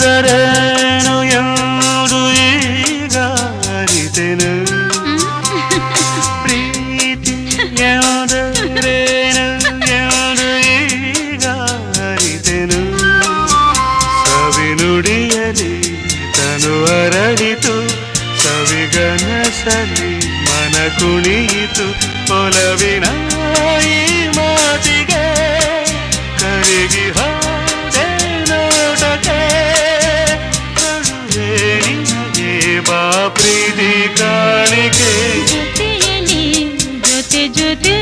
ಎಂದರೇನು ಎಂದು ಈಗ ಅರಿತೆನು. ಪ್ರೀತಿ ಎಂದರೇನು ಎಂದು ಈಗ ಅರಿತೆನು. ಸವಿನುಡಿಯಲಿ ತನು ಅರಳಿತು ಸವಿಗನಸಲಿ ಮನ ಕುಣಿಯಿತು ಒಲವಿನ ಸೇವಾ ಪ್ರೀತಿ ಕಾಣಿಕೆ ಜೊತೆಯಲ್ಲಿ ಜೊತೆ ಜೊತೆ